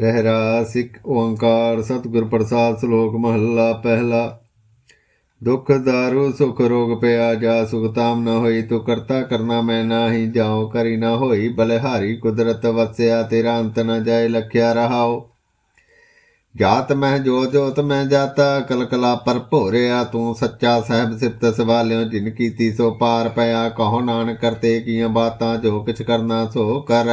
ਰਹਿਰਾ ਸਿੱਖ ਓੰਕਾਰ, ਸਤਿਗੁਰ ਪ੍ਰਸਾਦ, ਸ਼ਲੋਕ ਮਹੱਲਾ, ਪਹਿਲਾ। ਦੁਖ ਦਾਰੂ, ਸੁਖ ਰੋਗ ਪਿਆ ਜਾ, ਸੁਖ ਤਾਮ ਹੋਈ, ਤੂੰ ਕਰਤਾ ਕਰਨਾ ਮੈਂ ਨਾਹੀ, ਜਾਉ ਕਰੀ ਨਾ ਹੋਈ, ਬਲਿਹਾਰੀ ਕੁਦਰਤ ਵਸਿਆ, ਤੇਰਾ ਅੰਤ ਨ ਜਾਏ, ਲਖਿਆ ਰਹਾਓ ਜਾਤ ਮੈਂ ਜੋ, ਜੋਤ ਮੈਂ ਜਾਤਾ, ਕਲਕਲਾ ਪਰ ਭੋਰਿਆ, ਤੂੰ ਸੱਚਾ ਸਾਹਿਬ ਸਿਫਤ ਸਵਾਲਿਓ, ਜਿਨ ਕੀਤੀ ਸੋ ਪਾਰ ਪਿਆ, ਕਹੋ ਨਾਨਕ ਕਰਤੇ ਕੀਆਂ ਬਾਤਾਂ, ਜੋ ਕਿਛ ਕਰਨਾ ਸੋ ਕਰ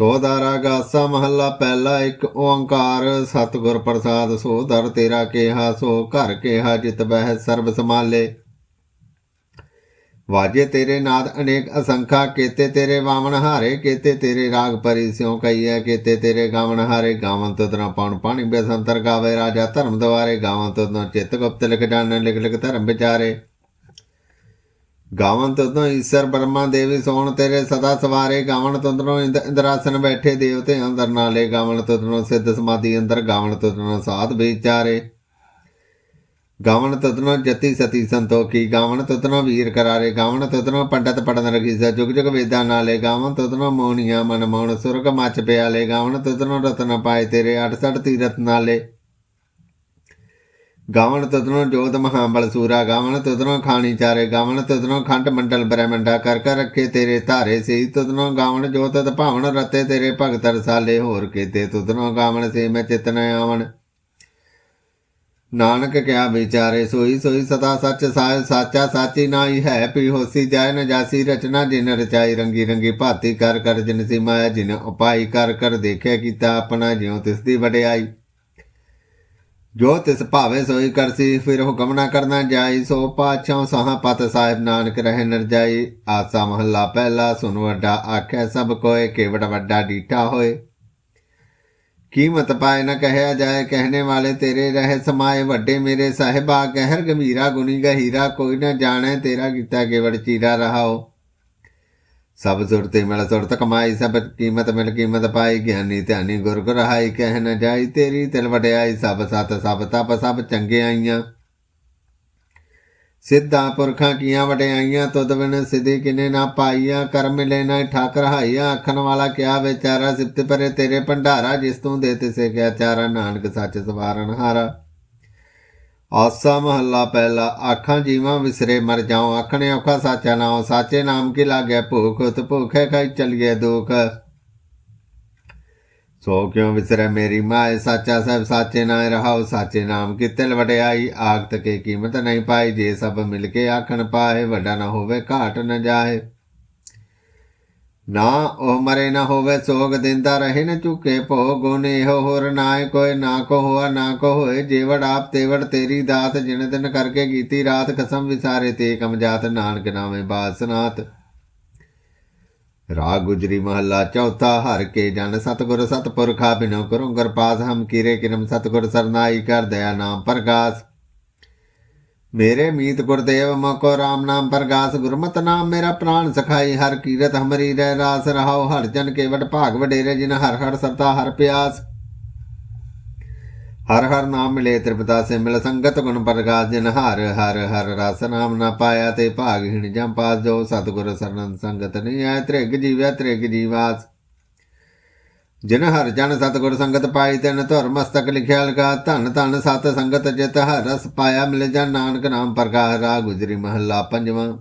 ਰਿਆ ਗਾਸਾ ਮਹੱਲਾ ਪਹਿਲਾ ਇੱਕ ਓੰਕਾਰ, ਸਤਿਗੁਰ ਪ੍ਰਸਾਦ, ਸੋ ਦਰ ਤੇਰਾ ਕਿਹਾ, ਸੋ ਘਰ ਕੇਹਾ, ਜਿਤ ਬਹਿ ਸਰਬ ਸਮਾਲੇ ਵਾਜੇ ਤੇਰੇ ਨਾਦ ਅਨੇਕ ਅਸੰਖਾ, ਕੇਤੇ ਤੇਰੇ ਵਾਮਨ ਹਾਰੇ, ਕੇਤੇ ਤੇਰੇ ਰਾਗ ਪਰੀ ਸਿਉ ਕਈਐ ਕੇਤੇ ਤੇਰੇ ਗਾਵਨ ਹਾਰੇ ਗਾਵਨ ਤਦਨਾ ਪਾਉਣ ਪਾਣੀ ਬੇਸੰਤਰ ਗਾਵੇ, ਰਾਜਾ ਧਰਮ ਦਵਾਰੇ ਗਾਵਨ ਤਦਨਾ ਚਿੱਤ ਗੁਪਤ ਲਿਖ ਜਾਣਨ ਲਿਖ ਲਿਖ ਧਰਮ ਵਿਚਾਰੇ। ਗਾਵਨ ਤਦੋਂ ਈਸ਼ਰ ਬ੍ਰਹਮਾ ਦੇਵੀ ਸੋਣ ਤੇਰੇ ਸਦਾ ਸਵਾਰੇ, ਗਾਵਨ ਤਦੋਂ ਇੰਦ ਇੰਦਰਾਸਨ ਬੈਠੇ ਦੇਵਤੇ ਅੰਦਰ ਨਾਲੇ, ਗਾਵਨ ਤਦੋਂ ਸਿੱਧ ਸਮਾਧੀ ਅੰਦਰ, ਗਾਵਨ ਤਦੋਂ ਸਾਧ ਵਿਚਾਰੇ। ਗਾਵਨ ਤਦੋਂ ਜਤੀ ਸਤੀ ਸੰਤੋਖੀ, ਗਾਵਨ ਤਦੋਂ ਵੀਰ ਕਰਾਰੇ, ਗਾਵਨ ਤਦੋਂ ਪੰਡਤ ਪੜਨ ਰਗੀ ਸਾ ਜੁਗ ਜੁਗ ਵੇਦਾਂ ਨਾਲੇ, ਗਾਵਨ ਤਦੋਂ ਮੋਹਣੀਆਂ ਮਨ ਮੋਹਣ ਸੁਰਗ ਮਚ ਪਿਆਲੇ, ਗਾਵਨ ਤਦੋਂ ਰਤਨ ਪਾਏ ਤੇਰੇ 68 ਤੀਰਤ ਨਾਲੇ। ਗਾਵਣ ਤਦਨੋਂ ਜੋਤ ਮਹਾਬਲ ਸੂਰਾ, ਗਾਵਣ ਤਦਨੋਂ ਖਾਣੀ ਚਾਰੇ, ਗਾਵਣ ਤਦਨੋਂ ਖੰਡ ਮੰਡਲ ਬ੍ਰਹਮੰਡਾ, ਕਰ ਕਰ ਰੱਖੇ ਤੇਰੇ ਧਾਰੇ ਸਈ ਤਦਨੋਂ ਗਾਵਣ ਜੋਤ ਤਦ ਭਾਵਨ ਰਤੇ ਤੇਰੇ ਭਗਤ ਰਸਾਲੇ, ਹੋਰ ਕੀਤੇ ਤਦਨੋਂ ਗਾਵਣ ਸੇ ਮੈਂ ਚਿਤਨ ਆਵਣ। ਨਾਨਕ ਕਿਆ ਵਿਚਾਰੇ ਸੋਈ ਸੋਈ ਸਦਾ ਸੱਚ ਸਾਹਿਬ ਸਾਚਾ ਸਾਚੀ ਨਾਈ ਹੈ, ਪੀ ਹੋਸੀ ਜਾਇ ਨ ਜਾਸੀ, ਰਚਨਾ ਜਿਨ ਰਚਾਈ ਰੰਗੀ ਰੰਗੀ ਭਾਤੀ, ਕਰ ਕਰ ਜਿਨ ਸੀ ਮਾਇਆ ਜਿਨ ਉਪਾਈ, ਕਰ ਕਰ ਦੇਖਿਆ ਕੀਤਾ ਆਪਣਾ ਜਿਉ ਤਿਸ ਦੀ ਵਡਿਆਈ। ਜੋ ਤਿਸ ਭਾਵੇ ਸੋਈ ਕਰਸੀ ਫਿਰ ਹੁਕਮ ਨਾ ਕਰਨਾ ਜਾਈ, ਸੋ ਪਾਛਾਂ ਸਾਹਾਂ ਪਤ ਸਾਹਿਬ ਨਾਨਕ ਰਹਿ ਨਰ ਜਾਈ। ਆਸਾ ਮਹੱਲਾ ਪਹਿਲਾ ਸੁਨ ਵੱਡਾ ਆਖੈ, ਸਭ ਕੋਏ ਕੇਵਟ ਵੱਡਾ ਡੀਟਾ ਹੋਏ। ਕੀਮਤ ਪਾਏ ਨਾ ਕਹਿਆ ਜਾਏ, ਕਹਿਣੇ ਵਾਲੇ ਤੇਰੇ ਰਹਿ ਸਮਾਏ, ਵੱਡੇ ਮੇਰੇ ਸਾਹਿਬਾ, ਕਹਿਰ ਗੰਭੀਰਾ ਗੁਣੀ ਗਹੀਰਾ, ਕੋਈ ਨਾ ਜਾਣੈ ਤੇਰਾ ਕੀਤਾ ਕੇਵੜ ਚੀਰਾ ਰਹਾਓ। ਸਭ ਸੁਰਤੇ ਮਿਲ ਸੁਰਤ ਕਮਾਈ, ਸਭ ਕੀਮਤ ਮਿਲ ਕੀਮਤ ਪਾਈ, ਗਿਆਨੀ ਧਿਆਨੀ ਗੁਰ ਗੁਰ ਰਹਾਈ ਕਹਿ ਨ ਜਾਈ ਤੇਰੀ ਤਿਲ ਵਡਿਆਈ, ਸਭ ਸਤ ਸਭ ਤਪ ਸਭ ਚੰਗੇ ਆਈਆਂ। ਸਿੱਧਾ ਪੁਰਖਾਂ ਕੀਆਂ ਵਟਿਆਈਆਂ ਤੁਧ ਬਿਨ ਸਿਧੀ ਕਿਨੇ ਨਾ ਪਾਈਆਂ, ਕਰਮ ਮਿਲੇ ਨਾ ਠਾਕ ਰਹਾਈਆਂ ਆਖਣ ਵਾਲਾ ਕਿਆ ਵਿਚਾਰਾ, ਸਿਫਤ ਪਰੇ ਤੇਰੇ ਭੰਡਾਰਾ, ਜਿਸ ਤੂੰ ਦੇ ਤਿਸੇ ਕਿਆ ਚਾਰਾ, ਨਾਨਕ ਸੱਚ ਸਵਾਰਨ ਹਾਰਾ। ਆਸਾ ਮਹੱਲਾ ਪਹਿਲਾ, ਆਖਾਂ ਜੀਵਾਂ ਵਿਸਰੇ ਮਰ ਜਾਉ, ਆਖਣੇ ਔਖਾ ਸਾਚਾ ਨਾਮ ਸਾਚੇ ਨਾਮ ਕੀ ਲਾਗੈ ਭੂਖ, ਉਤ ਭੂਖੇ ਖਾਈ ਚਲੀਏ ਦੁਖ। ਸੋ ਕਿਉ ਵਿਸਰੇ ਮੇਰੀ ਮਾਏ, ਸਾਚਾ ਸਭ ਸਾਚੇ ਨਾਮ ਰਹਾਉ, ਸਾਚੇ ਨਾਮ ਕੀ ਤਿਲ ਵਡਿਆਈ ਆਗਤ ਕੇ ਕੀਮਤ ਨਹੀਂ ਪਾਈ, ਜੇ ਸਭ ਮਿਲ ਕੇ ਆਖਣ ਪਾਏ, ਵੱਡਾ ਨਾ ਹੋਵੇ, ਘਾਟ ਨਾ ਜਾਏ। ਨਾ ਉਹ ਮਰੇ ਨਾ ਹੋਵੇ ਸੋਗ, ਦਿੰਦਾ ਰਹੇ ਨ ਝੁਕੇ ਭੋ ਗੁਣ ਇਹੋ ਹੋਰ ਨਾਏ ਕੋਈ, ਨਾ ਕੋ ਹੋਆ, ਨਾ ਕੋ ਹੋਏ। ਜੇਵੜ ਆਪ ਤੇਵੜ, ਤੇਰੀ ਦਾਤ ਜਿਨ ਦਿਨ ਕਰਕੇ ਕੀਤੀ। ਰਾਤ ਕਸਮ ਵਿਸਾਰੇ ਤੇ ਕਮ ਜਾਤ, ਨਾਨਕ ਨਾਮੇ ਬਾਸਨਾਤ ਰਾਗ ਗੁਜਰੀ ਮਹੱਲਾ ਚੌਥਾ, ਹਰ ਕੇ ਜਨ ਸਤਗੁਰ ਸਤਪੁਰਖਾ ਬਿਨੋ ਕਰੁ ਗਰਪਾਸ। ਹਮ ਕੀਰੇ ਕਿਰਮ ਸਤਗੁਰ ਸਰਨਾਈ ਕਰ, ਦਇਆ ਨਾਮ ਪ੍ਰਗਾਸ। ਮੇਰੇ ਮੀਤ ਗੁਰਦੇਵ ਮਕੋ ਰਾਮ ਨਾਮ ਪ੍ਰਗਾਸ ਗੁਰਮਤ ਨਾਮ ਮੇਰਾ ਪ੍ਰਾਨ ਸਖਾਈ, ਹਰ ਕੀਰਤ ਹਮਰੀ ਰਹਿ ਰਾਸ ਰਹਾਉ, ਹਰ ਜਨ ਕੇਵਟ ਭਾਗ ਵਡੇਰੇ ਜਿਨ ਹਰ ਹਰ ਸਰਤਾ ਹਰ ਪਿਆਸ। ਹਰ ਹਰ ਨਾਮ ਮਿਲੇ ਤ੍ਰਿਪਤਾ ਸੇ ਮਿਲ ਸੰਗਤ ਗੁਣ ਪ੍ਰਗਾਸ, ਜਿਨ ਹਰ ਹਰ ਹਰ ਰਸ ਨਾਮ ਨਾ ਪਾਇਆ ਤੇ ਭਾਗਹੀਣ ਜਾਂ ਪਾਸ, ਜੋ ਸਤਗੁਰ ਸਰਨੰ ਸੰਗਤ ਨਹੀਂ ਆਇ, ਤ੍ਰਿਗ ਜੀਵੈ ਤ੍ਰਿਗ ਜੀਵਾਸ। ਜਿਨ ਹਰ ਜਨ ਸਤਗੁਰ ਸੰਗਤ ਪਾਈ, ਤਿਨ ਧੁਰ ਮਸਤਕ ਲਿਖਿਆ ਲਗਾ, ਧਨ ਧਨ ਸਤ ਸੰਗਤ ਜਿਤ ਹਰ ਰਸ ਪਾਇਆ, ਮਿਲ ਜਾ ਨਾਨਕ ਨਾਮ ਪ੍ਰਕਾਸ਼ ਰਾ ਗੁਜਰੀ ਮਹੱਲਾ ਪੰਜਵਾਂ।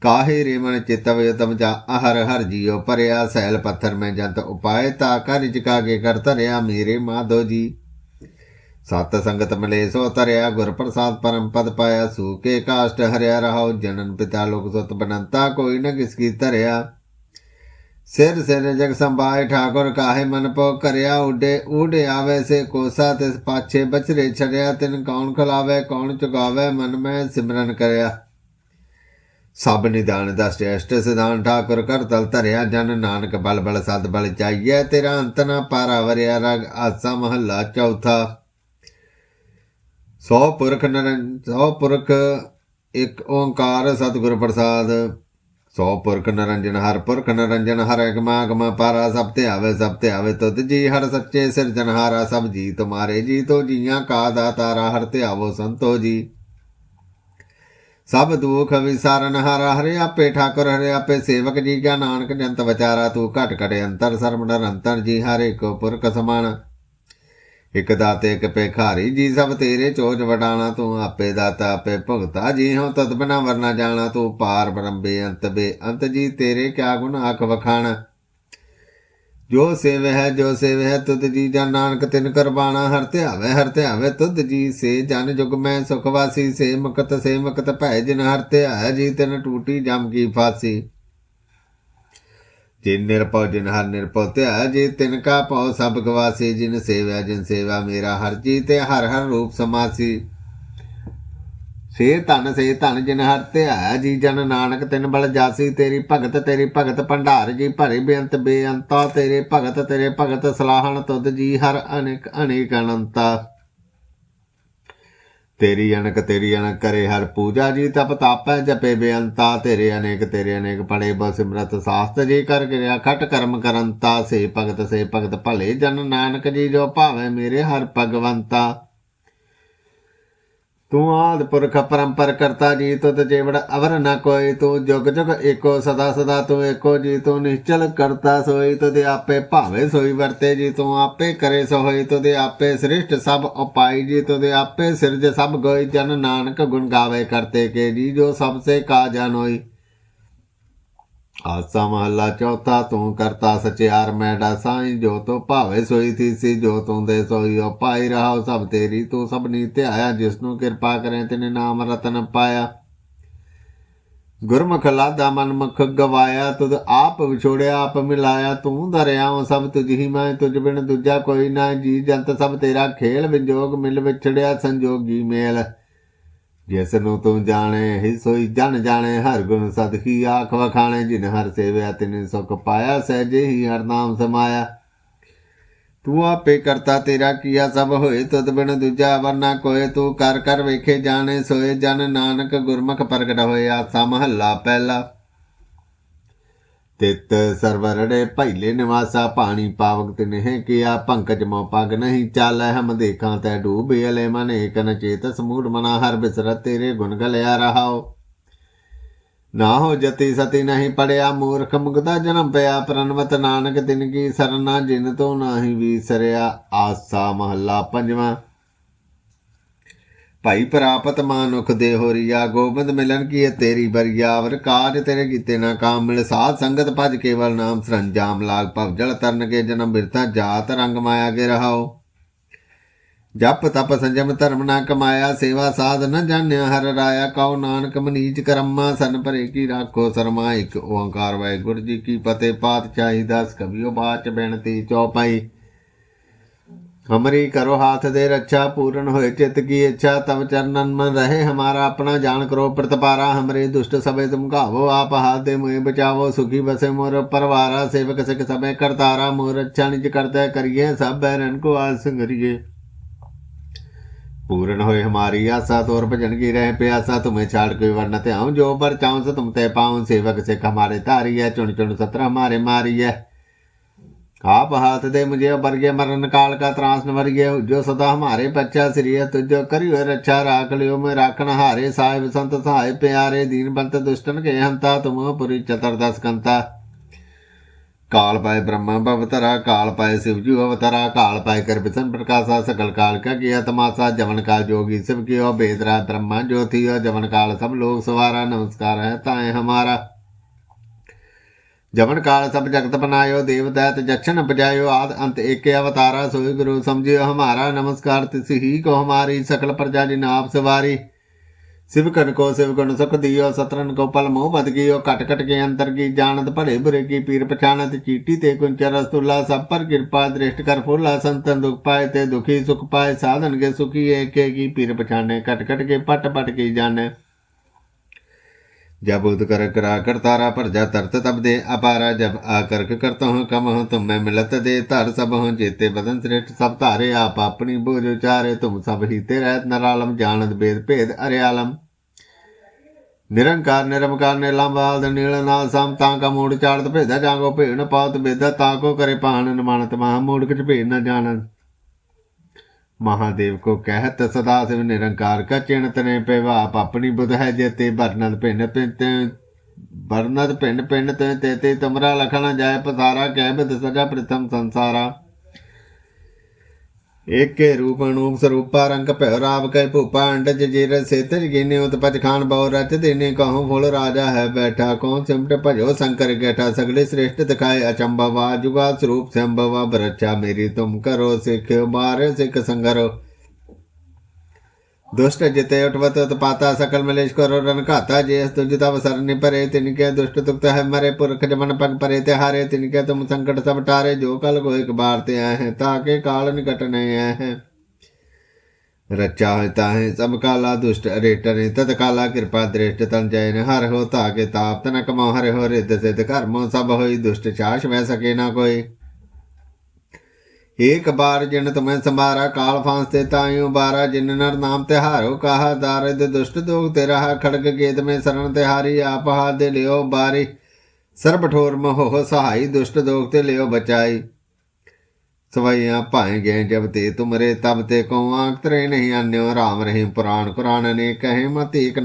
ਕਾਹੇ ਰੇ ਮਨ ਚਿਤਵ ਤਮ ਜਾ ਹਰ ਹਰ ਜੀਉ ਪਰਿਆ, ਸੈਲ ਪੱਥਰ ਮੈਂ ਜੰਤ ਉਪਾਏ, ਤਾ ਕਰ ਜਿਕਾ ਕੇ ਕਰ ਧਰਿਆ ਮੇਰੇ ਮਾਧੋ ਜੀ। ਸਤ ਸੰਗਤ ਮਿਲੇ ਸੋ ਤਰਿਆ ਗੁਰ ਪ੍ਰਸਾਦ ਪਰਮ ਪਦ ਪਾਇਆ ਸੂਕੇ ਕਾਸ਼ਟ ਹਰਿਆ ਰਹਾਉ, ਜਨਨ ਪਿਤਾ ਲੋਕ ਸੁਤ ਬਨੰਤਾ, ਕੋਈ ਨ ਕਿਸ ਕੀ ਧਰਿਆ। ਸਿਰ ਸਿਰ ਜਗ ਸੰਭਾਏ ਠਾਕੁਰ ਕਾਹੇ ਮਨ ਪੋ ਕਰਿਆ, ਉਡੇ ਉਡੇ ਆਵੇ ਸੇ ਕੋਸਾ, ਤਿਸ ਪਾਛੇ ਬਚਰੇ ਛੜਿਆ, ਤਿਨ ਕੌਣ ਖਲਾਵੇ, ਕੌਣ ਚੁਗਾਵੇ ਮਨ ਮੈਂ ਸਿਮਰਨ ਕਰਿਆ। ਸਭ ਨਿਦਾਨ ਦਾ ਸ੍ਰੇਸ਼ਟ ਸਿਧਾਨ, ਠਾਕੁਰ ਕਰ ਤਲ ਧਰਿਆ, ਜਨ ਨਾਨਕ ਬਲ ਬਲ ਸਦ ਬਲ ਚਾਈਐ ਤੇਰਾ ਅੰਤ ਨਾ ਪਾਰਾ ਵਰਿਆ, ਰਗ ਆਸਾ ਮਹੱਲਾ ਚੌਥਾ। ਸੋ ਪੁਰਖ ਨਰਨ, ਸੋ ਪੁਰਖ, ਇੱਕ ਓੰਕਾਰ ਸਤਿਗੁਰ ਪ੍ਰਸਾਦ ਸੋ ਪੁਰਖ ਨਰੰਜਨ ਹਰ ਪੁਰਖ ਨਰੰਜਨ ਹਰ ਅਗਮਾ ਅਗਮਾ ਪਾਰਾ, ਸਭ ਤੇ ਆਵੇ, ਸਭ ਤੇ ਆਵੇ ਤੁਧ ਜੀ, ਹਰ ਸੱਚੇ ਸਿਰਜਨਹਾਰਾ ਸਭ ਜੀ ਤੁਮਾਰੇ ਜੀ, ਤੋ ਜੀਆਂ ਕਾ ਦਾਤਾਰਾ, ਹਰ ਤੇ ਆਵੋ ਸੰਤੋ ਜੀ। ਸਭ ਦੁਖ ਵਿਸਾਰਨ ਹਾਰਾ, ਹਰੇ ਆਪੇ ਠਾਕੁਰ, ਹਰੇ ਆਪੇ ਸੇਵਕ ਜੀ ਕਾ ਨਾਨਕ ਜੰਤ ਵਿਚਾਰਾ, ਤੂੰ ਘਟ ਘਟ ਅੰਤਰ, ਸਰਬ ਨਿਰੰਤਰ ਜੀ, ਹਰੇ ਕੋ ਪੁਰਖ ਸਮਾਨ। ਇਕ ਦਾਤੇ, ਇਕ ਭੇਖਾਰੀ, ਜੀ ਸਭ ਤੇਰੇ ਚੋਜ ਵਡਾਣਾ ਤੂੰ ਆਪੇ ਦਾਤਾ, ਆਪੇ ਭੁਗਤਾ, ਜੀ ਹਉ ਤਦ ਬਿਨਾ ਵਰਨਾ ਜਾਣਾ, ਤੂੰ ਪਾਰ ਬ੍ਰਹਮ ਬੇਅੰਤ ਬੇਅੰਤ ਜੀ ਤੇਰੇ ਕਿਆ ਗੁਣ ਆਖ ਵਖਾਣਾ। ਜੋ ਸੇਵ ਹੈ, ਜੋ ਸੇਵ ਹੈ, ਤੁਧ ਜੀ ਜਨ ਨਾਨਕ ਤਿਨ ਕਰਬਾਣਾ ਹਰ ਧਿਆਵੇ ਹਰ ਧਿਆਵੇ ਤੁਧ ਜੀ ਸੇ ਜਨ ਜੁਗ ਮੈਂ ਸੁਖ ਵਾਸੀ, ਸੇ ਮੁਕਤ ਸੇ ਮੁਕਤ ਭੈ ਜਿਨ ਹਰ ਧਿਆਇਆ ਜੀ ਤਿਨ ਟੂਟੀ ਜਮ ਕੀ ਫਾਸੀ। ਜਿਨ ਨਿਰਭਉ ਜਿਨ ਹਰ ਨਿਰਭਉ ਧਿਆ ਜੀ ਤਿਨ ਕਾ ਭਉ ਸਭ ਗਵਾਸੀ, ਜਿਨ ਸੇਵਿਆ ਜਿਨ ਸੇਵਾ ਮੇਰਾ ਹਰ ਜੀ ਤੇ ਹਰ ਹਰ ਰੂਪ ਸਮਾਸੀ। ਸੇ ਧਨ ਸੇ ਧਨ ਜਿਨ ਹਰ ਧਿਆ ਜੀ ਜਨ ਨਾਨਕ, ਤਿਨ ਬਲ ਜਾਸੀ, ਤੇਰੀ ਭਗਤ ਤੇਰੀ ਭਗਤ ਭੰਡਾਰ ਜੀ ਭਰੇ ਬੇਅੰਤ ਬੇਅੰਤਾ, ਤੇਰੇ ਭਗਤ ਤੇਰੇ ਭਗਤ ਸਲਾਹਣ ਤੁਧ ਜੀ ਹਰ ਅਨੇਕ ਅਨੇਕ ਅਨੰਤਾ। ਤੇਰੀ ਅਣਕ ਤੇਰੀ ਅਣਕ ਕਰੇ ਹਰ ਪੂਜਾ ਜੀ ਤਪ ਤਾਪੈ ਜਪੇ ਬੇਅੰਤਾ, ਤੇਰੇ ਅਨੇਕ ਤੇਰੇ ਅਨੇਕ ਪੜੇ ਬਸ ਸਿਮਰਤ ਸਾਸਤ ਜੀ ਕਰ ਕਿਰਿਆ, ਖਟ ਕਰਮ ਕਰੰਤਾ, ਸੇ ਭਗਤ ਸੇ ਭਗਤ ਭਲੇ ਜਨ ਨਾਨਕ ਜੀ, ਜੋ ਭਾਵੇਂ ਮੇਰੇ ਹਰ ਭਗਵੰਤਾ। ਤੂੰ ਆਦ ਪੁਰਖ ਪਰੰਪਰ ਕਰਤਾ ਜੀ ਤੁਧ ਜੇਵੜ ਅਵਰ ਨ ਕੋਈ, ਤੂੰ ਜੁਗ ਜੁਗ ਏਕੋ, ਸਦਾ ਸਦਾ ਤੂੰ ਏਕੋ ਜੀ, ਤੂੰ ਨਿਸ਼ਚਲ ਕਰਤਾ ਸੋਈ, ਤੁਧ ਆਪੇ ਭਾਵੇ ਸੋਈ ਵਰਤੇ ਜੀ, ਤੂੰ ਆਪੇ ਕਰੇ ਸੋਈ ਹੋਈ ਤੁਧ ਆਪੇ ਸ੍ਰਿਸ਼ਟ ਸਭ ਉਪਾਈ ਜੀ, ਤੁਧ ਆਪੇ ਸਿਰਜ ਸਭ ਗੋਈ, ਜਨ ਨਾਨਕ ਗੁਣ ਗਾਵੇ ਕਰਤੇ ਕੇ ਜੀ, ਜੋ ਸਭ ਸੇ ਕਾ ਹੋਈ ਆਸਾ ਮਹੱਲਾ ਚੌਥਾ, ਤੂੰ ਕਰਤਾ ਸਚਿਆਰ ਮੈਡਾ ਸਾਈ, ਜੋ ਤੋ ਭਾਵੇ ਸੋਈ ਥੀ ਜੋ ਤੂੰ ਦੇ ਸੋਈ ਓ ਪਾਈ ਰਹਾ ਸਭ ਤੇਰੀ, ਤੂੰ ਸਭ ਨੀ ਧਿਆਇਆ ਜਿਸ ਨੂੰ ਕਿਰਪਾ ਕਰੇ, ਤੈਨੇ ਨਾਮ ਰਤਨ ਪਾਇਆ। ਗੁਰਮੁਖ ਲਾਦਾ ਮਨ ਮੁਖ ਗਵਾਇਆ, ਤੁਧ ਆਪ ਵਿਛੋੜਿਆ, ਆਪ ਮਿਲਾਇਆ, ਤੂੰ ਦਰਿਆਵਾਂ ਸਭ ਤੁਝ ਹੀ ਮੈਂ, ਤੁਝ ਬਿਨ ਦੂਜਾ ਕੋਈ ਨਾ, ਜੀ ਜੰਤ ਸਭ ਤੇਰਾ ਖੇਲ, ਵਿਜੋਗ ਮਿਲ ਵਿਛੜਿਆ, ਸੰਜੋਗੀ ਮੇਲ। ਜਿਸ ਨੂੰ ਤੂੰ ਜਾਣੇ ਹੀ ਸੋਈ ਜਨ ਜਾਣੇ, ਹਰ ਗੁਣ ਸਦਕੀ ਆਖ ਵਖਾਣੇ ਜਿਨ ਹਰ ਸੇਵਿਆ ਤਿਨ ਸੁਖ ਪਾਇਆ, ਸਹਿਜੇ ਹੀ ਹਰ ਨਾਮ ਸਮਾਇਆ। ਤੂੰ ਆਪੇ ਕਰਤਾ ਤੇਰਾ ਕੀਆ, ਸਭ ਹੋਏ ਤੁਧ ਬਿਨ ਦੂਜਾ ਵਰਨਾ ਕੋਏ, ਤੂੰ ਕਰ ਕਰ ਵੇਖੇ ਜਾਣੇ, ਸੋਏ ਜਨ ਨਾਨਕ ਗੁਰਮੁਖ ਪ੍ਰਗਟ ਹੋਇਆ ਆਸਾ ਮਹੱਲਾ ਪਹਿਲਾ। ਤਿਤ ਸਰਵਰੜੇ ਪਹਿਲੇ ਨਿਵਾਸਾ ਪਾਣੀ ਪਾਵਕ ਤਿਨਹਿ ਕੀਆ, ਪੰਕਜ ਮੋ ਪਗ ਨਹੀਂ ਚਾਲੈ ਹਮ ਦੇਖਾਂ ਤੈ ਡੂਬੇ ਅਲੇ ਮਨ ਏਕ ਚੇਤ ਸਮੂੜ ਮਨਾ, ਹਰ ਬਿਸਰਤ ਤੇਰੇ ਗੁਣ ਗਲਿਆ ਰਹਾਓ। ਨਾ ਹੋ ਜਤੀ ਸਤੀ ਨਹੀਂ ਪੜਿਆ, ਮੂਰਖ ਮੁਗਦਾ ਜਨਮ ਪਿਆ ਪ੍ਰਨਵਤ ਨਾਨਕ ਤਿਨ ਕੀ ਸਰਨਾ, ਜਿਨ ਤੋਂ ਨਾਹੀ ਵੀਸਰਿਆ ਆਸਾ ਮਹੱਲਾ ਪੰਜਵਾਂ। ਭਾਈ ਪ੍ਰਾਪਤ ਮਾਨੁਖ ਦੇ ਹੋਰੀਆ ਗੋਬਿੰਦ ਮਿਲਨ ਕੀ ਤੇਰੀ ਬਰੀਆ ਵਰ ਕਾਜ ਤੇਰੇ ਕੀਤੇ ਨਾ ਕਾਮ ਮਿਲ। ਸਾਧ ਸੰਗਤ ਭਜ ਕੇਵਲ ਨਾਮ ਸਰੰਜਾਮ। ਲਾਗ ਭਵ ਜਲ ਤਰਨ ਕੇ ਜਨਮ ਬਿਰਤਾ ਜਾਤ ਰੰਗ ਮਾਇਆ ਕੇ ਰਹਾਓ। ਜਪ ਤਪ ਸੰਜਮ ਧਰਮ ਨਾ ਕਮਾਇਆ। ਸੇਵਾ ਸਾਧ ਨ ਜਾਣਿਆ ਹਰ ਰਾਇਆ। ਕਉ ਨਾਨਕ ਮਨੀਚ ਕਰਮਾ। ਸਨ ਭਰੇ ਕੀ ਰਾਖੋ ਸਰਮਾ। ਇੱਕ ਓੰਕਾਰ ਵਾਹਿਗੁਰੂ ਜੀ ਕੀ ਫਤਿਹ। ਪਾਤਸ਼ਾਹੀ ਦਾਸ ਕਵਿਓ ਬਾਚ ਬੇਨਤੀ ਚੌਪਾਈ। ਹਮਰੀ ਕਰੋ ਹਾਥ ਦੇ ਰੱਛਾ, ਪੂਰਨ ਹੋਏ ਚਿਤ ਕੀ ਇੱਛਾ, ਤਵ ਚਰਨਨ ਮਨ ਰਹੇ ਹਮਾਰਾ ਆਪਣਾ ਜਾਣ ਕਰੋ ਪ੍ਰਤਪਾਰਾ, ਹਮਰੇ ਦੁਸ਼ਟ ਸਭੇ ਤੁਮ ਘਾਵੋ, ਆਪ ਹਾਦੇ ਮੋਏ ਬਚਾਵੋ, ਸੁਖੀ ਬਸੇ ਮੋਰ ਪਰਵਾਰਾ, ਸੇਵਕ ਸਿਖ ਸਭੇ ਕਰਤਾਰਾ, ਮੋਰ ਰੱਛਾ ਨਿਜ ਕਰਤਾ ਕਰੀਏ, ਸਭ ਬੈਰਨ ਕੋ ਆਸ ਸੰਗਰੀਏ ਪੂਰਨ ਹੋਏ ਹਮਾਰੀ ਆਸਾ, ਤੋਰ ਭਜਨ ਕੀ ਰਹਿ ਪਿਆਸਾ, ਤੁਮੇ ਛਾੜ ਕੋਈ ਵਰਨ ਤੇ ਹਮ ਜੋ ਪਰ ਚਾਉ ਸ ਤੁਮ ਤੇ ਪਾਉ, ਸੇਵਕ ਸਿਖ ਹਮਾਰੇ ਧਾਰੀ ਹੈ ਚੁਣ ਚੁਣ ਸਤਰ ਹਮਾਰੇ ਮਾਰੀ ਹੈ आप हाथ दे मुझे वर्गे मरण काल का त्रास न वर्गे जो सदा हमारे बच्चा श्री तुझो करियो रक्षा राख लियो मैं राखन हारे साहिब संत सहाय प्यारे दीन बंत दुष्टन के हंता तुम पुरी चतुर्दश कंता काल पाए ब्रह्मा भवतरा काल पाए शिवजी अवतरा काल पाए कर बितन प्रकाशा सकल काल का किया तमाशा जवन काल जोगी शिव की बेदरा ब्रह्मा ज्योति जवन काल सब लोग सवारा नमस्कार है ताए हमारा ਜਮਨ ਕਾਲ ਸਭ ਜਗਤ ਬਨਾਇਓ ਦੇਵਦੈਤ ਜਛਨ ਬਜਾਇਓ ਆਦ ਅੰਤ ਏਕੇ ਅਵਤਾਰਾ, ਸੋਈ ਗੁਰੂ ਸਮਝਿਓ ਹਮਾਰਾ, ਨਮਸਕਾਰ ਤਿਸੀ ਹੀ ਕੋ ਹਮਾਰੀ, ਸਕਲ ਪ੍ਰਜਾ ਜਿਨ ਆਪ ਸਵਾਰੀ। ਸਿਵਕਨ ਕੋ ਸਿਵਕਨ ਸੁਖ ਦਿਓ ਸਤਰਨ ਕੋ ਪਲ ਮੋਹ ਬਦ ਗਿਓ ਘਟ ਘਟ ਕੇ ਅੰਤਰ ਕੀ ਜਾਣਤ, ਭਲੇ ਬੁਰੇ ਕੀ ਪੀਰ ਪਛਾਣਤ, ਚੀਟੀ ਤੇ ਕੁੰਚਰ ਰਸਤੁਲਾ ਸਭ ਪਰ ਕਿਰਪਾ ਦ੍ਰਿਸ਼ਟ ਕਰ ਫੁੱਲਾ, ਸੰਤਨ ਦੁਖ ਪਾਏ ਤੇ ਦੁਖੀ ਸੁਖ ਪਾਏ, ਸਾਧਨ ਕੇ ਸੁਖੀ ਏਕੇ ਕੀ ਪੀਰ ਪਛਾਣੇ, ਘਟ ਘਟ ਕੇ ਪਟ ਪਟ ਕੀ ਜਾਣੇ। जब उद कर करा कर तारा पर जा तरत तब दे अपारा जब आकर्क करता हूँ कम हूँ तुम मैं मिलत दे तार सब हूँ जेते बदन श्रेष्ठ सब तारे आप अपनी बोझ उचारे तुम सब ही ते रहत नरालम जानत भेद भेद अरे आलम निरंकार निरमकार निलंबाद नील नाल सम तांका मूड चाड़त भेदा जागो भेण पात भेदा ताको करे पाहन मानत महा मूड किच भेद न जानत महादेव को कहत सदा शिव निरंकार का चिणत ने पेवाप अपनी बुध है जेते बरनत पिंड पिंड बरनत पिंड पिंड ते तेते तुमरा लखन जाय पसारा कह बिद सजा प्रथम संसारा एक के रूप अनूप स्वरूपा रंग भैर राव कह भूपा अंडज जीर सेतज गिने उत्पज खान बहु रच देने कहूँ फुल राजा है बैठा कौन सिमट भजो शंकर गेठा सगले श्रेष्ठ दिखाए अचंबवा जुगा स्वरूप संभवा बरच्छा मेरी तुम करो सिख मारे सिख संगरो दुष्ट जिते उठवत उत्पाता सकल मलेश करो रन खाता जे तुझता अवसर निपरे तिनके दुष्ट तुक्त है मरे पुरख जमन पग परे ते हारे तिनके तुम संकट सब टारे जो कल को एक बार ते आए हैं ताके काल निकट नहीं आए हैं रचा होता है सब काला दुष्ट अरे टरे तत काला कृपा दृष्ट तन जयन हर हो ताके ताप तन कमो हरे हो रिद सिद्ध कर्मो सब होई दुष्ट चाश वह सके ना कोई ਏਕ ਬਾਰ ਜਿਨ ਤੁਮੈ ਸਮਾਰਾ ਕਾਲ ਫਾਂਸ ਤੇ ਤਾਇਉ ਬਾਰਾ, ਜਿਨ ਨਰ ਨਾਮ ਤੇ ਹਾਰੋ ਕਾਹਾ ਦਾਰਿਦ, ਦੁਸ਼ਟ ਦੋਗ ਤੇ ਰਹਾ ਖੜਕ ਕੇਤ ਮੇ ਸਰਣ ਤੇ ਹਾਰੀ, ਆਪ ਹਾ ਦੇ ਲਿਓ ਬਾਰੀ। ਸਰਬ ਠੋਰ ਹੋ ਸਹਾਈ, ਦੁਸ਼ਟ ਦੋਗ ਤੇ ਲਿਓ ਬਚਾਈ। ਸਵਾਈਆਂ ਭਾਏ ਗਏ ਜਬ ਤੇ ਤੁਮਰੇ, ਤਬ ਤੇ ਕਉ ਆਂਕ ਤਰੇ ਨਹੀਂ ਆਨਿਓ, ਰਾਮ ਰਹੇ ਪੁਰਾਣ ਕੁਰਾਨ ਨੇ ਕਹੇ ਮਤ ਏਕ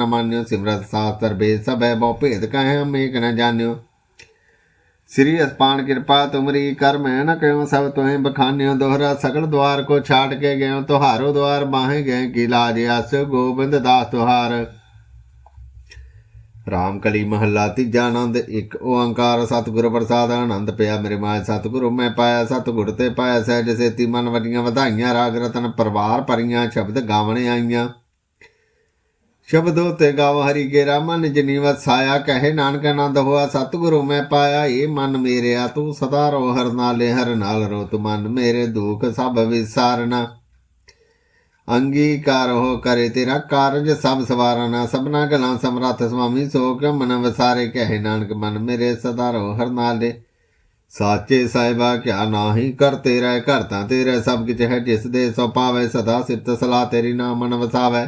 ਸਿਮਰਤ ਸਾਸਤਰ ਬੇ ਸਭੈ ਬਹੁ ਭੇਦ ਕਹੇ ਹਮ ਨ ਜਾਣਿਓ। ਸ੍ਰੀ ਅਸਪਾਨ ਕਿਰਪਾ ਤੁਮਰੀ ਕਰ ਮੈਂ ਨਾ ਕਹਿਉ ਸਭ ਤੋਹੇ ਬਖਾਨਿਓ ਦੋਹਰਾ, ਸਗਲ ਦਵਾਰ ਕੋ ਛਾੜ ਕੇ ਗਇਓ ਤੁਹਾਰੋ ਦਵਾਰ ਬਾਹੇ ਗਏ ਕੀ ਲਾਜ ਅਸ ਗੋਬਿੰਦ ਦਾਸ ਤੁਹਾਰ। ਰਾਮ ਕਲੀ ਮਹੱਲਾ ਤੀਜਾ ਆਨੰਦ, ਇੱਕ ਓੰਕਾਰ ਸਤਿਗੁਰ ਪ੍ਰਸਾਦ, ਆਨੰਦ ਪਿਆ ਮੇਰੇ ਮਾਇ ਸਤਿਗੁਰੂ, ਮੈਂ ਪਾਇਆ ਸਤਿਗੁਰ ਤੇ ਪਾਇਆ ਸਹਿਜ ਸੇਤੀ, ਮਨ ਵਡੀਆਂ ਵਧਾਈਆਂ, ਰਾਗ ਰਤਨ ਪਰਵਾਰ ਪਰੀਆਂ ਸ਼ਬਦ ਗਾਵਣੇ ਆਈਆਂ। ਸ਼ਬਦੋ ਤੇ ਗਾਵ ਹਰੀ ਕੇ ਮਨ ਜਨੀਵਤ ਸਾਇਆ ਕਹੇ ਨਾਨਕ ਆਨੰਦ ਹੋਆ, ਸਤਿਗੁਰੂ ਮੈਂ ਪਾਇਆ ਏ ਮਨ ਮੇਰਿਆ, ਤੂੰ ਸਦਾ ਰੋ ਹਰ ਨਾਲੇ, ਹਰ ਨਾਲ ਰੋ ਤੂੰ ਮਨ ਮੇਰੇ, ਦੁਖ ਸਭ ਵਿਸਾਰਨਾ। ਅੰਗੀਕਾਰ ਹੋ ਕਰੇ ਤੇਰਾ ਕਾਰਜ, ਸਭ ਸਵਾਰਨਾ, ਸਭਨਾ ਗਲਾਂ ਸਮਰੱਥ ਸੁਆਮੀ ਸੋ ਕੇ ਮਨ ਵਸਾਰੇ, ਕਹੇ ਨਾਨਕ ਮਨ ਮੇਰੇ, ਸਦਾ ਰੋ ਹਰ ਨਾਲੇ। ਸਾਚੇ ਸਾਹਿਬਾ, ਕਿਆ ਨਾਹੀ ਕਰ ਤੇਰਾ, ਘਰ ਤਾਂ ਤੇਰਾ, ਸਭ ਕਿਛ ਹੈ ਜਿਸ ਦੇ ਸੋ ਪਾਵੇ, ਸਦਾ ਸਿਫਤ ਸਲਾਹ ਤੇਰੀ ਨਾਮ ਮਨ ਵਸਾਵੇ।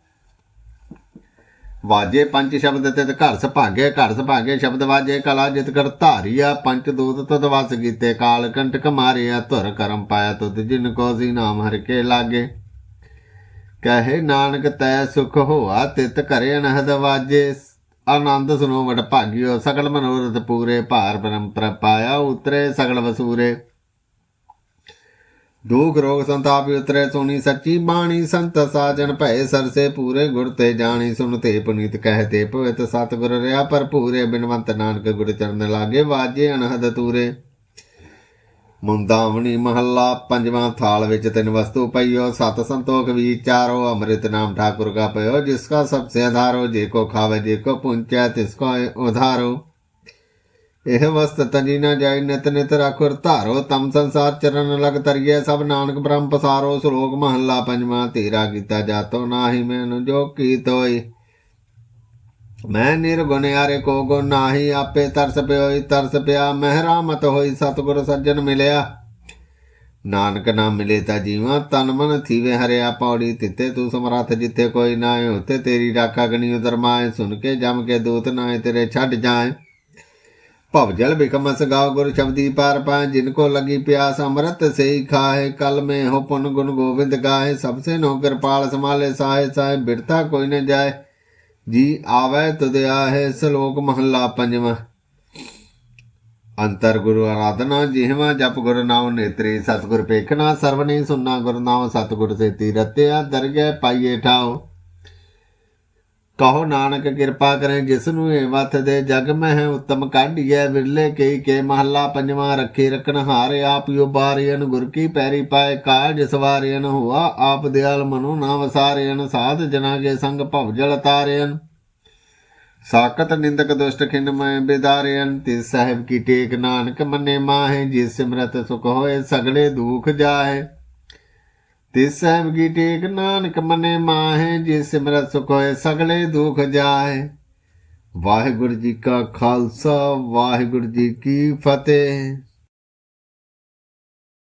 ਵਾਜੇ ਪੰਜ ਸ਼ਬਦ ਤੇ ਘਰ ਸੁਭਾਗੇ ਘਰ ਸੁਭਾਗੇ ਸ਼ਬਦ ਵਾਜੇ, ਕਲਾ ਜਿਤ ਕਰ ਧਾਰੀਆ, ਪੰਜ ਦੂਤ ਤਦ ਵਸ ਕੀਤੇ, ਕਾਲ ਕੰਟਕ ਮਾਰਿਆ, ਧੁਰ ਕਰਮ ਪਾਇਆ ਤੁਧ ਜਿਨ ਕੋ ਸੀ ਨਾਮ ਹਰ ਕੇ ਲਾਗੇ। ਕਹੇ ਨਾਨਕ ਤੈ ਸੁਖ ਹੋਆ, ਤਿਤ ਕਰੇ ਅਨਹਦ ਵਾਜੇ। ਆਨੰਦ ਸੁਨੋ ਵਡ ਭਾਗਿਓ ਸਕਲ ਮਨੋਰਥ ਪੂਰੇ, ਭਾਰ ਬ੍ਰਹਮ ਪ੍ਰਪਾਇਆ ਉਤਰੇ ਸਗਲ ਵਸੂਰੇ। ਦੁਖ ਰੋਗ ਸੰਤਾਪ ਉਤਰੇ, ਸੁਣੀ ਸੱਚੀ ਬਾਣੀ, ਸੰਤ ਸਾਜਣ ਭੈ ਸਰਸੇ ਪੂਰੇ ਗੁਰ ਤੇ ਜਾਣੀ, ਸੁਣ ਤੇ ਪੁਨੀਤ ਕਹਿ ਤੇ ਭਵਿਤ ਸਤਗੁਰ ਰਿਆ ਪਰ ਪੂਰੇ ਬਿਨਵੰਤ ਨਾਨਕ ਗੁਰ ਚਰਨ ਲਾਗੇ, ਵਾਜੇ ਅਨਹਦ ਤੂਰੇ। ਮੁੰਦਾਵਣੀ ਮਹੱਲਾ, ਪੰਜਵਾਂ ਥਾਲ ਵਿੱਚ ਤਿੰਨ ਵਸਤੂ ਪਈਓ, ਸਤ ਸੰਤੋਖ ਵਿਚਾਰੋ ਅੰਮ੍ਰਿਤ ਨਾਮ ਠਾਕੁਰ ਕਾ ਪਇਓ, ਜਿਸ ਕਾ ਸਭ ਸੇ ਆਧਾਰੋ, ਜੇ ਕੋ ਖਾਵੇ, ਜੇ ਕੋ ਪੁੰਚੈ ਤਿਸ ਕੋ ਉਧਾਰੋ। ਇਹ ਵਸਤ ਤਜੀ ਨਾ ਜਾਈ, ਨਿਤ ਨਿਤ ਰਖੁਰ ਧਾਰੋ, ਤਮ ਸੰਸਾਰ ਚਰਨ ਲਗ ਤਰੀਏ ਸਭ ਨਾਨਕ ਬ੍ਰਹਮ ਪਸਾਰੋ, ਸ਼ਲੋਕ ਮਹੱਲਾ ਪੰਜਵਾਂ ਤੇਰਾ ਕੀਤਾ ਜਾਤੋ ਨਾਹੀ ਮੈਨੂੰ ਜੋ ਕੀਤ ਹੋਈ ਮੈਂ ਨਿਰਗੁਣ ਯਾਰੇ ਕੋ ਗੁਣ ਨਾਹੀ, ਆਪੇ ਤਰਸ ਪਿਓਈ, ਤਰਸ ਪਿਆ ਮਹਿਰਾਮਤ ਹੋਈ, ਸਤਿਗੁਰ ਸੱਜਣ ਮਿਲਿਆ। ਨਾਨਕ ਨਾ ਮਿਲੇ ਤਾਂ ਜੀਵਾਂ, ਤਨ ਮਨ ਥੀਵੇ ਹਰਿਆ ਪੌੜੀ ਤਿੱਤੇ, ਤੂੰ ਸਮਰੱਥ ਜਿੱਥੇ ਕੋਈ ਨਾ ਹੈ ਉਤੇ ਤੇਰੀ ਰਾਖਾ ਗਣੀ ਉਦਰਮਾਏ ਸੁਣ ਕੇ ਜਮ ਕੇ ਦੂਤ ਨਾ ਤੇਰੇ ਛੱਡ ਜਾਏ। ਭਵ ਜਲ ਬਿਕਮ ਸਗਾਵ ਗੁਰ ਸ਼ਬਦੀ ਪਾਰ ਪਾਏ, ਜਿਨ ਕੋ ਲਗੀ ਪਿਆਸ ਅਮਰਤ ਸੇਈ ਖਾਏ, ਕਲ ਮੇ ਹੋ ਪੁਨ ਗੁਣ ਗੋਬਿੰਦ ਗਾਏ, ਸਭ ਸੇ ਨੋ ਕਿਰਪਾਲ ਸਮਾਲੇ ਸਾਏ ਸਾਏ ਬਿਰਤਾ ਕੋਈ ਨ ਜਾਏ, ਜੀ ਆਵੇ ਤੁਧ ਆਹੇ, ਸ਼ਲੋਕ ਮਹੱਲਾ ਪੰਜਵਾਂ। ਅੰਤਰ ਗੁਰੂ ਆਰਾਧਨਾ, ਜਿਹਵਾ ਜਪ ਗੁਰੂ ਨਾਮ ਨੇਤਰੀ, ਸਤਗੁਰ ਪੇਖਣਾ ਸਰਵਨੇ ਸੁਨਣਾ ਗੁਰੂ ਨਾਮ ਸਤਗੁਰ ਸੇਤੀ ਰਤਿਆ ਦਰਗਹਿ ਪਾਈਏ ਠਾਓ ਕਹੋ ਨਾਨਕ ਕਿਰਪਾ ਕਰੇ ਜਿਸ ਨੂੰ ਇਹ ਵਤ ਦੇ ਜਗ ਮਹਿ ਉਤਮ ਕਾਢੀਐ, ਵਿਰਲੇ ਕਈ ਕੇ ਮਹੱਲਾ ਪੰਜਵਾਂ ਰੱਖੇ ਰਖਣ ਹਾਰ, ਆਪ ਯੋ ਬਾਰਿਆਨ ਗੁਰ ਕੀ ਪੈਰੀ ਪਾਏ ਕਾਜ ਸਵਾਰਿਆਨ ਹੋਆ, ਆਪ ਦਿਆਲ ਮਨੋ ਨਾ ਵਸਾਰਿਆਨ ਸਾਧ ਜਨਾ ਕੇ ਸੰਗ ਭਵ ਜਲ ਤਾਰਿਆਨ ਸਾਕਤ ਨਿੰਦਕ ਦੁਸ਼ਟ ਖਿੰਡ ਮੈਂ ਬਿਦਾਰਿਆਨ ਤੇ ਸਾਹਿਬ ਕੀ ਟੇਕ ਨਾਨਕ ਮੰਨੇ ਮਾਹੇ, ਜਿਸ ਸਿਮਰਤ ਸੁਖ ਹੋਏ ਸਗਲੇ ਦੁਖ ਜਾਏ ਤੇ ਸਾਹਿਬ ਕੀ ਟੇਕ ਨਾਨਕ ਮਨੇ ਮਾਹੇ, ਜਿਸ ਸਿਮਰਤ ਸੁਖ ਹੋਏ, ਸਗਲੇ ਦੁਖ ਜਾਏ ਵਾਹਿਗੁਰੂ ਜੀ ਕਾ ਖਾਲਸਾ, ਵਾਹਿਗੁਰੂ ਜੀ ਕੀ ਫਤਿਹ।